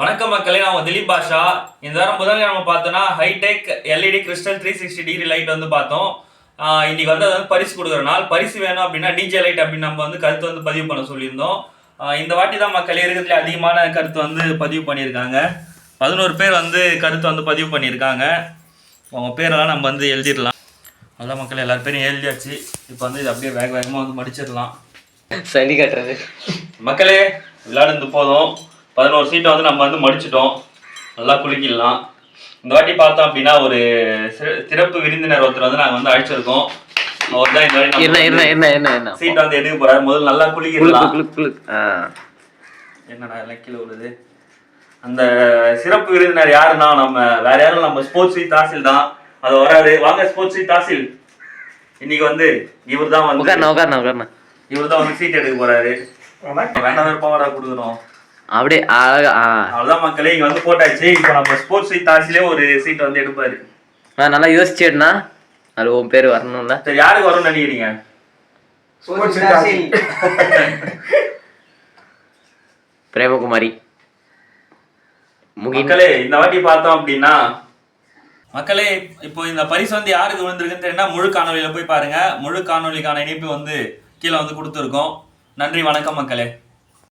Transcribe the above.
வணக்கம் மக்களே நான் உங்க திலீப் பாஷா. இந்த வாரம் புதன்கிழமை பார்த்தோன்னா hitech LED crystal three sixty degree light வந்து பார்த்தோம். இன்னைக்கு வந்து அது வந்து பரிசு கொடுக்குற நாள். பரிசு வேணும் அப்படின்னா டிஜே லைட் அப்படின்னு நம்ம வந்து கருத்து வந்து பதிவு பண்ண சொல்லியிருந்தோம். இந்த வாட்டி தான் மக்கள் இருக்கிறதுல அதிகமான கருத்து வந்து பதிவு பண்ணியிருக்காங்க. பதினோரு பேர் வந்து கருத்து வந்து பதிவு பண்ணியிருக்காங்க. அவங்க பேரெல்லாம் நம்ம வந்து எழுதிடலாம். அதான் மக்கள் எல்லார் பேரும் எழுதியாச்சு. இப்போ வந்து இது அப்படியே வேக வேகமாக வந்து மடிச்சிடலாம். சளி கட்டுறது. மக்களே விளையாடுறது போதும். பதினோரு சீட்டை வந்து நம்ம வந்து மடிச்சிட்டோம். நல்லா குலுக்கிடலாம். இந்த வாட்டி பார்த்தோம் அப்படின்னா ஒரு சிறப்பு விருந்தினர் ஒருத்தர் வந்து நாங்கள் வந்து அழைச்சிருக்கோம். அவர் தான் இந்த வாட்டி என்ன நம்ம என்ன என்ன என்ன என்ன? சீட்டை வந்து எடுக்க போறாரு. முதல்ல நல்லா குளுக்கு குலுக்கிடலாம் குளுக்கு குளுக்கு ஆ. என்னடா எல்லாம் கீழே விழுது? அந்த சிறப்பு விருந்தினர் யாருன்னா நம்ம வேற யாரும் நம்ம ஸ்போர்ட்ஸ் தாசில் தான். அது வராரு. வாங்க ஸ்போர்ட்ஸ் தாசில். இன்னைக்கு வந்து இவர் தான் வந்து இவர் தான் வந்து சீட் எடுக்க போறாரு. வேண்டாம் விருப்பம் கொடுக்கணும். அப்படியே அழகா ஆ. அவ்வளவுதான் மக்களே இங்க வந்து போட்டாச்சு. இப்போ நம்ம ஸ்போர்ட்ஸ் சீட் தாசிலே ஒரு சீட் வந்து எடுப்பாரு. நான் நல்லா யோசிச்சேன்னா அது உன் பேர் வரணும்ல. சரி யாருக்கு வரும்னு நினைக்கிறீங்க? பிரேமகுமாரி. மக்களே இந்த வாட்டி பார்த்தோம் அப்படின்னா மக்களே இப்போ இந்த பரிசு வந்து யாருக்கு விழுந்திருக்குன்னு தெரியும்னா முழு காணொலியில போய் பாருங்க. முழு காணொலிக்கான இணைப்பு வந்து கீழே வந்து கொடுத்துருக்கோம். நன்றி வணக்கம் மக்களே.